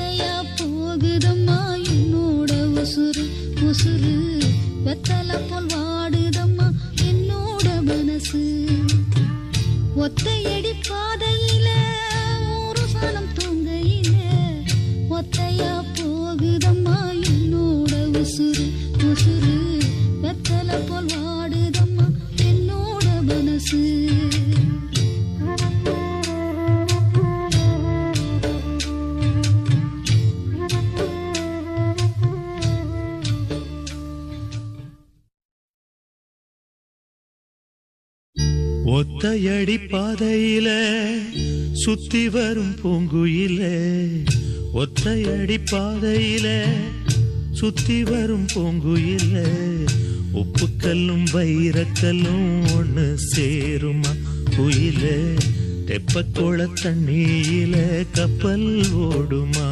ஓசையா போகுதம்மா? என்னோட உசுறு உசுறு. வெத்தலை போல் வாடுதம்மா? என்னோட மனசு. ஒத்தையடி பாதையில ஒத்தையடி பாதையில சுத்தி வரும் பூங்குயில ஒத்தையடி பாதையில சுத்தி வரும் பூங்குயில உப்புக்கல்லும் வைரக்கல்லும் ஒன்று சேருமா குயில தெப்பக்கோள தண்ணியில கப்பல் ஓடுமா?